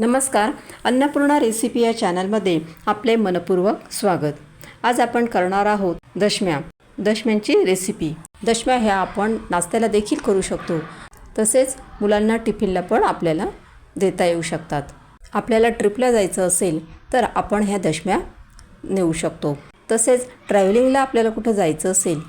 नमस्कार अन्नपूर्णा रेसिपी या चॅनलमध्ये आपले मनपूर्वक स्वागत. आज आपण करणार आहोत दशम्या दशम्यांची रेसिपी. दशम्या ह्या आपण नाश्त्याला देखील करू शकतो. तसेच मुलांना टिफिनला पण आपल्याला देता येऊ शकतात. आपल्याला ट्रिपला जायचं असेल तर आपण ह्या दशम्या नेऊ शकतो. तसेच ट्रॅव्हलिंगला आपल्याला कुठं जायचं असेल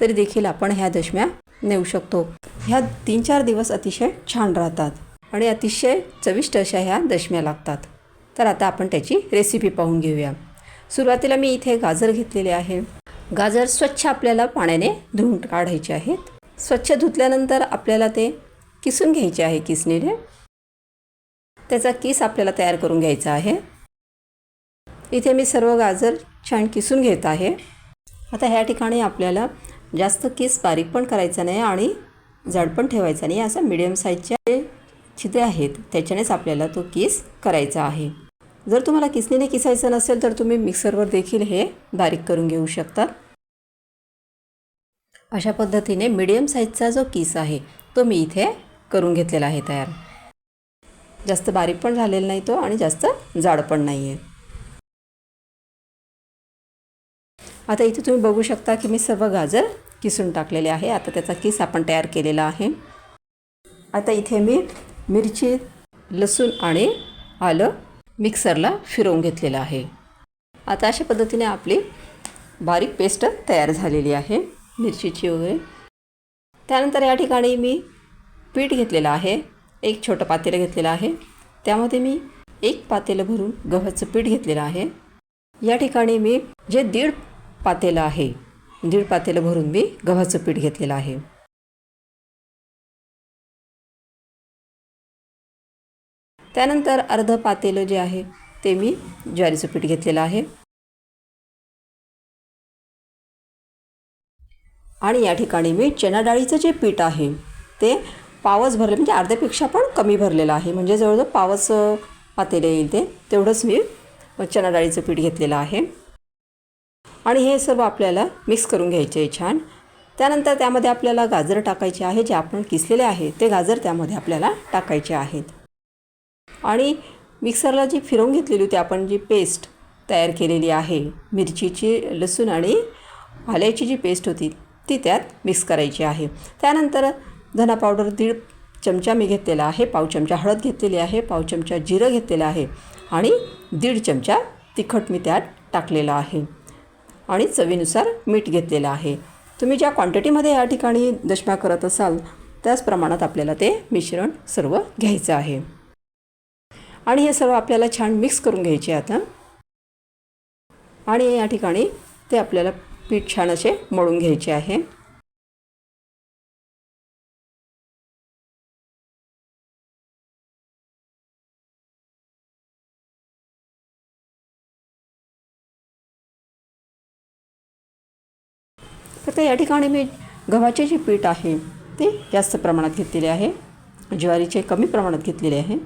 तरी देखील आपण ह्या दशम्या नेऊ शकतो. ह्या तीन चार दिवस अतिशय छान राहतात. आणि अतिशय चविष्ट अशा ह्या दशम्या लागतात. तर आता आपण त्याची रेसिपी पाहून घेऊया. सुरुवातीला मी इथे गाजर घेतलेले आहे. गाजर स्वच्छ आपल्याला पाण्याने धुवून काढायचे आहेत. स्वच्छ धुतल्यानंतर आपल्याला ते किसून घ्यायचे आहे किसणीने. त्याचा किस आपल्याला तयार करून घ्यायचा आहे. इथे मी सर्व गाजर छान किसून घेत आहे. आता ह्या ठिकाणी आपल्याला जास्त किस बारीक पण करायचा नाही आणि जाड पण ठेवायचा नाही. असा मिडियम साईजच्या छिद्रे आहेत त्याच्यानेच आपल्याला तो किस करायचा आहे. जर तुम्हाला किसणीने किसायचं नसेल तर तुम्ही मिक्सरवर देखील हे बारीक करून घेऊ शकता. अशा पद्धतीने मिडियम साईजचा जो किस आहे तो मी इथे करून घेतलेला आहे तयार. जास्त बारीक पण झालेला नाही तो आणि जास्त जाड पण नाही आहे आता इथे तुम्ही बघू शकता की मी सर्व गाजर किसून टाकलेले आहे. आता त्याचा किस आपण तयार केलेला आहे. आता इथे मी मिरची लसूण आणि आलं मिक्सरला फिरवून घेतलेलं आहे. आता अशा पद्धतीने आपली बारीक पेस्ट तयार झालेली आहे मिरचीची वगैरे. त्यानंतर या ठिकाणी मी पीठ घेतलेलं आहे एक छोटं पातेलं घेतलेलं आहे. त्यामध्ये मी एक पातेलं भरून गव्हाचं पीठ घेतलेलं आहे. या ठिकाणी मी जे दीड पातेलं आहे दीड पातेलं भरून मी गव्हाचं पीठ घेतलेलं आहे. त्यानंतर अर्ध पातेलं जे आहे ते मी ज्वारीचं पीठ घेतलेलं आहे. आणि या ठिकाणी मी चणा डाळीचं जे पीठ आहे ते पावस भरले म्हणजे अर्ध्यापेक्षा पण कमी भरलेलं आहे. म्हणजे जवळजवळ पावस पातेलं येईल ते तेवढंच मी चणा डाळीचं पीठ घेतलेलं आहे. आणि हे सर्व आपल्याला मिक्स करून घ्यायचे आहे छान. त्यानंतर त्यामध्ये आपल्याला गाजर टाकायचे आहे जे आपण किसलेले आहे ते गाजर त्यामध्ये आपल्याला टाकायचे आहेत. आणि मिक्सरला जी फिरवून घेतलेली होती आपण जी पेस्ट तयार केलेली आहे मिरचीची लसूण आणि आल्याची जी पेस्ट होती ती त्यात मिक्स करायची आहे. त्यानंतर धना पावडर दीड चमचा मी घेतलेला आहे पाव चमचा हळद घेतलेली आहे पाव चमचा जिरं घेतलेलं आहे आणि दीड चमचा तिखट मी त्यात टाकलेलं आहे आणि चवीनुसार मीठ घेतलेलं आहे. तुम्ही ज्या क्वांटिटीमध्ये या ठिकाणी दशम्या करत असाल त्याच प्रमाणात आपल्याला ते मिश्रण सर्व घ्यायचं आहे. आणि हे सर्व आपल्याला छान मिक्स करून घ्यायचे आता. आणि या ठिकाणी ते आपल्याला पीठ छान असे मळून घ्यायचे आहे. फक्त या ठिकाणी मी गव्हाचे जे पीठ आहे ते जास्त प्रमाणात घेतलेले आहे. ज्वारीचे कमी प्रमाणात घेतलेले आहे.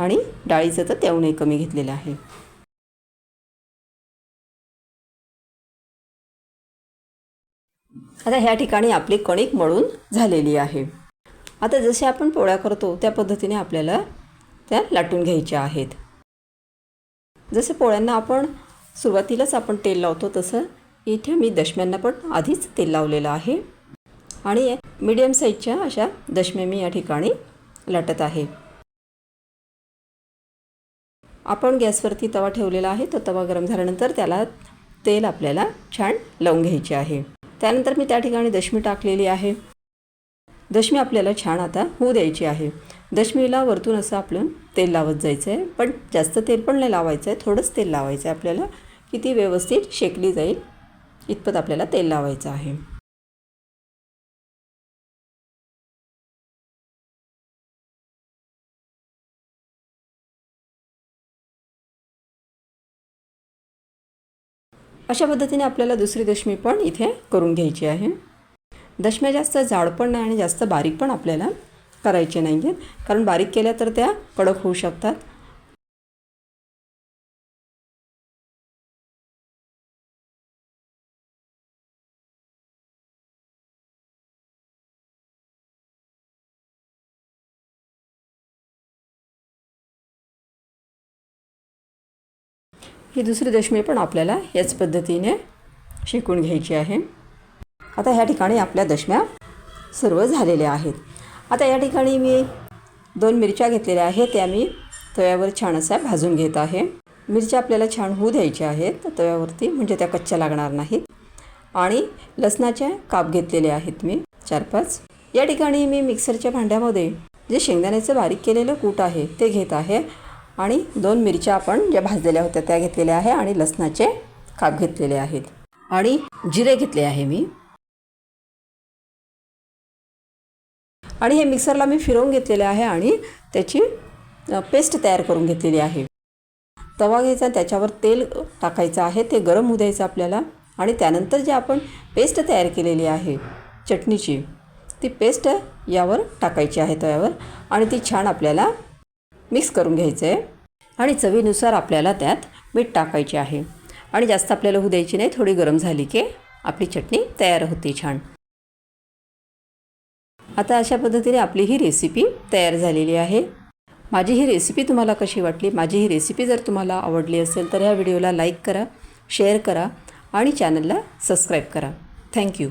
आणि डाळीचं तर तेवढे कमी घेतलेलं आहे. आता ह्या ठिकाणी आपली कणिक मळून झालेली आहे. आता जसे आपण पोळ्या करतो त्या पद्धतीने आपल्याला त्या लाटून घ्यायच्या आहेत. जसे पोळ्यांना आपण सुरुवातीलाच आपण तेल लावतो तसं इथे मी दशम्यांना पण आधीच तेल लावलेलं आहे. आणि मीडियम साईजच्या अशा दशम्या मी या ठिकाणी लाटत आहे. आपण गॅसवरती तवा ठेवलेला आहे. तो तवा गरम झाल्यानंतर त्याला तेल आपल्याला छान लावून घ्यायचे आहे. त्यानंतर मी त्या ठिकाणी दशमी टाकलेली आहे. दशमी आपल्याला छान आता होऊ द्यायची आहे. दशमीला वरतून असं आपलं तेल लावत जायचं आहे पण जास्त तेल पण नाही लावायचं आहे थोडंच तेल लावायचं आहे आपल्याला. की ती व्यवस्थित शेकली जाईल इतपत आपल्याला तेल लावायचं आहे. अशा पद्धतीने आपल्याला दुसरी दशमी पण इथे करून घ्यायची आहे. दशम्या जास्त जाड पण नाही आणि जास्त बारीक पण आपल्याला करायचे नाही आहेत कारण बारीक केल्या तर त्या कडक होऊ शकतात. ही दुसरी दशमी पण आपल्याला याच पद्धतीने शेकून घ्यायची आहे. आता ह्या ठिकाणी आपल्या दशम्या सर्व झालेल्या आहेत. आता या ठिकाणी मी दोन मिरच्या घेतलेल्या आहेत त्या मी तव्यावर छान असा भाजून घेत आहे. मिरच्या आपल्याला छान होऊ द्यायच्या आहेत तव्यावरती म्हणजे त्या कच्च्या लागणार नाहीत. आणि लसणाचे काप घेतलेले आहेत मी चार पाच. या ठिकाणी मी मिक्सरच्या भांड्यामध्ये जे शेंगदाण्याचं बारीक केलेलं कूट आहे ते घेत आहे. आणि दोन मिरच्या आपण ज्या भाजलेल्या होत्या त्या घेतलेल्या आहे आणि लसणाचे काप घेतलेले आहेत. आणि जिरे घेतले आहे मी. आणि हे मिक्सरला मी फिरवून घेतलेले आहे आणि त्याची पेस्ट तयार करून घेतलेली आहे. तवा घ्यायचा त्याच्यावर तेल टाकायचं आहे ते गरम होऊ द्यायचं आपल्याला. आणि त्यानंतर जे आपण पेस्ट तयार केलेली आहे चटणीची ती पेस्ट यावर टाकायची आहे तव्यावर. आणि ती छान आपल्याला मिक्स करून घ्यायचं आहे आणि चवीनुसार आपल्याला त्यात मीठ टाकायचे आहे. आणि जास्त आपल्याला होऊ द्यायची नाही थोडी गरम झाली की आपली चटणी तयार होते छान. आता अशा पद्धतीने आपली ही रेसिपी तयार झालेली आहे. माझी ही रेसिपी तुम्हाला कशी वाटली? माझी ही रेसिपी जर तुम्हाला आवडली असेल तर ह्या व्हिडिओला लाईक करा शेअर करा आणि चॅनलला सबस्क्राईब करा. थँक्यू